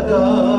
God.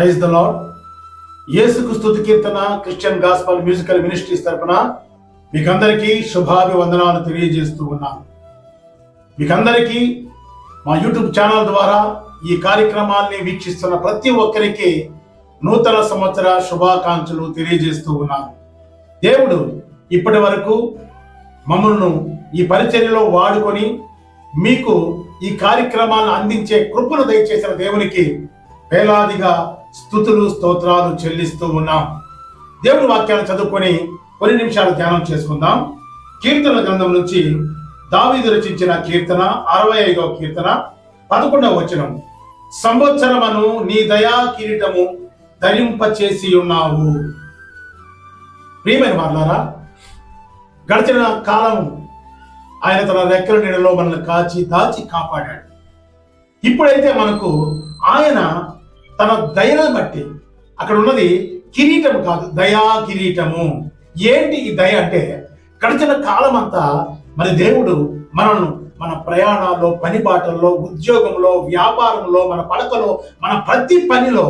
Praise the lord యేసుకు స్థుతి కీర్తన క్రిస్టియన్ గాస్పల్ మ్యూజికల్ మినిస్ట్రీస్ తరఫున మీకందరికీ శుభాభివందనాలు తెలియజేస్తూ ఉన్నాను. మీకందరికీ మా యూట్యూబ్ ఛానల్ ద్వారా ఈ కార్యక్రమాల్ని వీక్షిస్తున్న ప్రతి ఒక్కరికి నూతన సంవత్సర శుభాకాంక్షలు తెలియజేస్తూ ఉన్నాను. దేవుడు ఇప్పటి వరకు మమ్మల్ని ఈ పరిచర్యలో వాడుకొని మీకు ఈ కార్యక్రమాలను అందించే కృపను దయచేసిన దేవునికి వేలాదిగా స్థుతులు స్తోత్రాలు చెల్లిస్తూ ఉన్నాం. దేవుని వాక్యాలు చదువుకొని కొన్ని నిమిషాలు ధ్యానం చేసుకుందాం. కీర్తన గ్రంథం నుంచి దావీదు రచించిన కీర్తన అరవై ఐదవ కీర్తన పదకొండవ వచనం. సంవత్సరమును నీ దయా కిరీటము ధరింపచేసి ఉన్నావు. ప్రియమైన వాళ్ళారా గడిచిన కాలం ఆయన తన రెక్కల నీడలో మనల్ని కాచి దాచి కాపాడాడు. ఇప్పుడైతే మనకు ఆయన తన దయను బట్టి. అక్కడ ఉన్నది కిరీటం కాదు దయా కిరీటము. ఏంటి ఈ దయ అంటే గడిచిన కాలం అంతా మరి దేవుడు మనల్ని మన ప్రయాణాల్లో పనిబాటల్లో ఉద్యోగంలో వ్యాపారంలో మన పడకలో మన ప్రతి పనిలో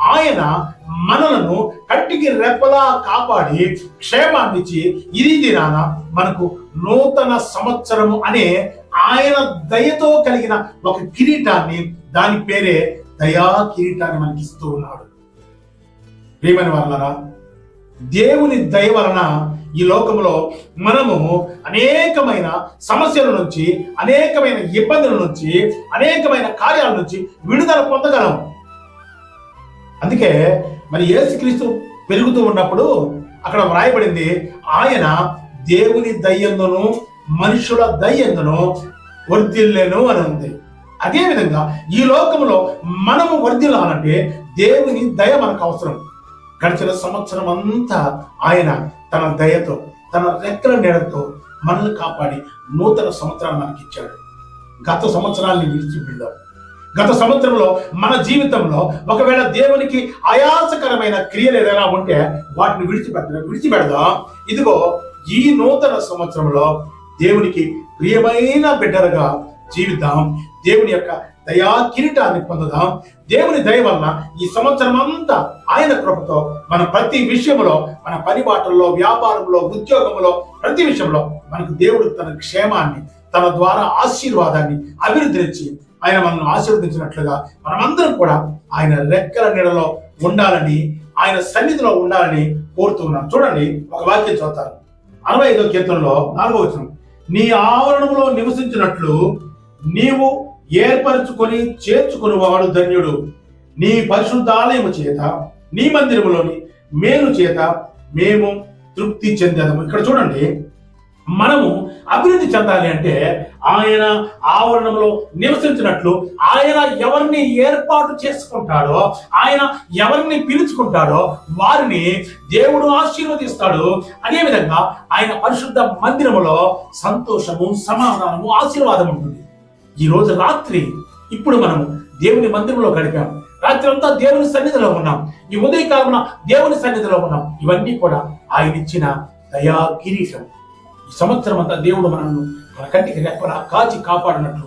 ఆయన మనలను కట్టికి రెప్పలా కాపాడి క్షేమాన్నిచ్చి ఇది దినాన మనకు నూతన సంవత్సరము అనే ఆయన దయతో కలిగిన ఒక కిరీటాన్ని దాని పేరే దయా కిరీటాన్ని మనకి ఇస్తూ ఉన్నాడు. ప్రేమని వాళ్ళరా దేవుని దయ వలన ఈ లోకంలో మనము అనేకమైన సమస్యల నుంచి అనేకమైన ఇబ్బందుల నుంచి అనేకమైన కార్యాల నుంచి విడుదల పొందగలం. అందుకే మరి యేసుక్రీస్తు పెరుగుతూ ఉన్నప్పుడు అక్కడ వ్రాయబడింది ఆయన దేవుని దయ్యందును మనుషుల దయ్యందును వర్ధిల్లెను అని ఉంది. అదేవిధంగా ఈ లోకంలో మనము వర్ధిల్లాలంటే దేవుని దయ మనకు అవసరం. గడిచిన సంవత్సరం అంతా ఆయన తన దయతో తన రెక్కల నీడతో మనల్ని కాపాడి నూతన సంవత్సరాన్ని మనకి ఇచ్చాడు గత సంవత్సరాన్ని విడిచిపెడదాం గత సంవత్సరంలో మన జీవితంలో ఒకవేళ దేవునికి ఆయాసకరమైన క్రియలు ఏదైనా ఉంటే వాటిని విడిచిపెట్టడం విడిచిపెడదాం. ఇదిగో ఈ నూతన సంవత్సరంలో దేవునికి ప్రియమైన బిడ్డలుగా జీవిద్దాం. దేవుని యొక్క దయా కిరీటాన్ని పొందుదాం. దేవుని దయ వల్ల ఈ సంవత్సరం అంతా ఆయన కృపతో మన ప్రతి విషయంలో మన పని బాటల్లో వ్యాపారంలో ఉద్యోగంలో ప్రతి విషయంలో మనకు దేవుడు తన క్షేమాన్ని తన ద్వారా ఆశీర్వాదాన్ని అభివృద్ధినిచ్చి ఆయన మనల్ని ఆశీర్వదించినట్లుగా మనమందరం కూడా ఆయన రెక్కల నీడలో ఉండాలని ఆయన సన్నిధిలో ఉండాలని కోరుతున్నాం చూడండి ఒక వాక్యం చదువుతారు అరవై ఐదో కీర్తనలో నాలుగో వచనం. నీ ఆవరణంలో నివసించినట్లు నీవు ఏర్పరచుకొని చేర్చుకునివాడు ధన్యుడు. నీ పరిశుద్ధాలయము చేత నీ మందిరములోని మేలు చేత మేము తృప్తి చెందాము. ఇక్కడ చూడండి మనము అభివృద్ధి చెందాలి అంటే ఆయన ఆవరణంలో నివసించినట్లు ఆయన ఎవరిని ఏర్పాటు చేసుకుంటాడో ఆయన ఎవరిని పిలుచుకుంటాడో వారిని దేవుడు ఆశీర్వదిస్తాడు. అదేవిధంగా ఆయన పరిశుద్ధ మందిరములో సంతోషము సమాధానము ఆశీర్వాదం ఉంటుంది. ఈ రోజు రాత్రి ఇప్పుడు మనము దేవుని మందిరంలో గడిపాం. రాత్రి అంతా దేవుని సన్నిధిలో ఉన్నాం. ఈ ఉదయకాలమున దేవుని సన్నిధిలో ఉన్నాం. ఇవన్నీ కూడా ఆయన ఇచ్చిన దయా కిరీటం. ఈ సంవత్సరం అంతా దేవుడు మనల్ని మన కంటికి రెప్పలా కాచి కాపాడినట్లు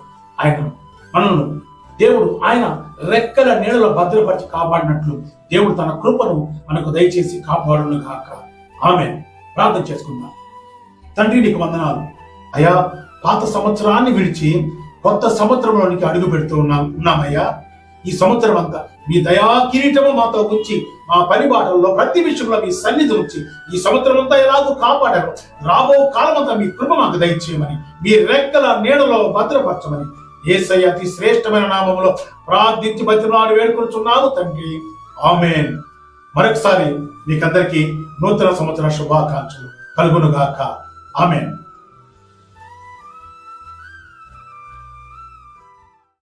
ఆయన మనల్ని దేవుడు ఆయన రెక్కల నీడలో భద్రపరిచి కాపాడినట్లు దేవుడు తన కృపను మనకు దయచేసి కాపాడును గాక ఆమె ప్రార్థన చేసుకుందాం. తండ్రి నీకు వందనాలు. అయ్యా పాత సంవత్సరాన్ని విడిచి కొత్త సంవత్సరంలోనికి అడుగు పెడుతూ ఉన్నాం ఉన్నామయ్యా. ఈ సంవత్సరం అంతా మీ దయా కిరీటము మాతో ఉంచి మా పని బాటల్లో ప్రతి విషయంలో మీ సన్నిధి ఉంచి ఈ సంవత్సరం అంతా ఎలాగో కాపాడారు రాబో కాలం అంతా మీ కృప మాకు దయచేయమని మీ రెక్కల నీడలో భద్రపరచమని ఏసయ్య అతి శ్రేష్టమైన నామంలో ప్రార్థించి బతినాడు వేడుకొచ్చున్నాము తండ్రి. ఆమెన్. మరొకసారి మీకందరికీ నూతన సంవత్సర శుభాకాంక్షలు కలుగునుగాక. ఆమెన్.